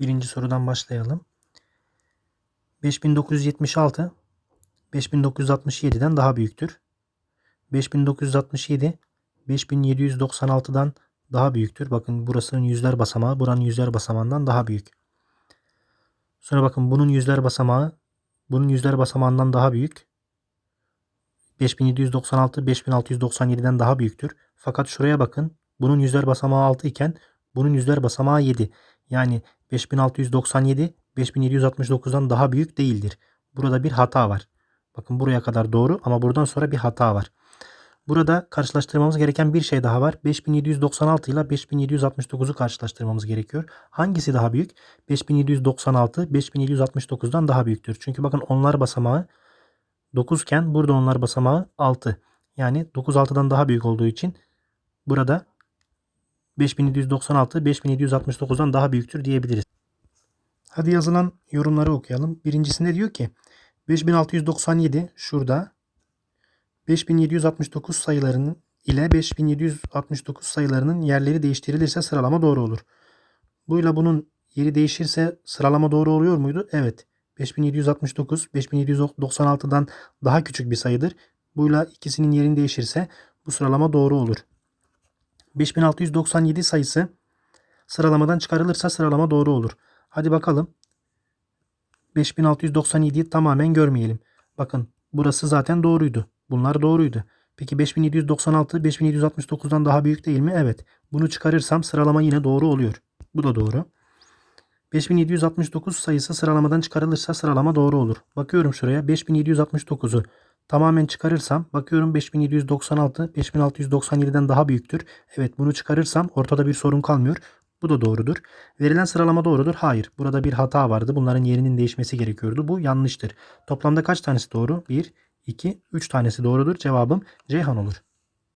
Birinci sorudan başlayalım. 5976 5967'den daha büyüktür. 5967 5796'dan daha büyüktür. Bakın burasının yüzler basamağı buranın yüzler basamağından daha büyük. Sonra bakın bunun yüzler basamağı bunun yüzler basamağından daha büyük. 5796 5697'den daha büyüktür. Fakat şuraya bakın. Bunun yüzler basamağı 6 iken bunun yüzler basamağı 7. Yani 5697 5769'dan daha büyük değildir. Burada bir hata var. Bakın buraya kadar doğru ama buradan sonra bir hata var. Burada karşılaştırmamız gereken bir şey daha var. 5796 ile 5769'u karşılaştırmamız gerekiyor. Hangisi daha büyük? 5796 5769'dan daha büyüktür. Çünkü bakın onlar basamağı 9 iken burada onlar basamağı 6. Yani 9 6'dan daha büyük olduğu için burada 5796 5769'dan daha büyüktür diyebiliriz. Hadi yazılan yorumları okuyalım. Birincisinde diyor ki 5697 şurada 5769 sayılarının ile 5769 sayılarının yerleri değiştirilirse sıralama doğru olur. Buyla bunun yeri değişirse sıralama doğru oluyor muydu? Evet. 5769 5796'dan daha küçük bir sayıdır. Buyla ikisinin yerini değişirse bu sıralama doğru olur. 5697 sayısı sıralamadan çıkarılırsa sıralama doğru olur. Hadi bakalım. 5697'yi tamamen görmeyelim. Bakın burası zaten doğruydu. Bunlar doğruydu. Peki 5796 5769'dan daha büyük değil mi? Evet. Bunu çıkarırsam sıralama yine doğru oluyor. Bu da doğru. 5769 sayısı sıralamadan çıkarılırsa sıralama doğru olur. Bakıyorum şuraya 5769'u tamamen çıkarırsam bakıyorum 5796 5697'den daha büyüktür. Evet bunu çıkarırsam ortada bir sorun kalmıyor. Bu da doğrudur. Verilen sıralama doğrudur. Hayır. Burada bir hata vardı. Bunların yerinin değişmesi gerekiyordu. Bu yanlıştır. Toplamda kaç tanesi doğru? 1, 2, 3 tanesi doğrudur. Cevabım Ceyhan olur.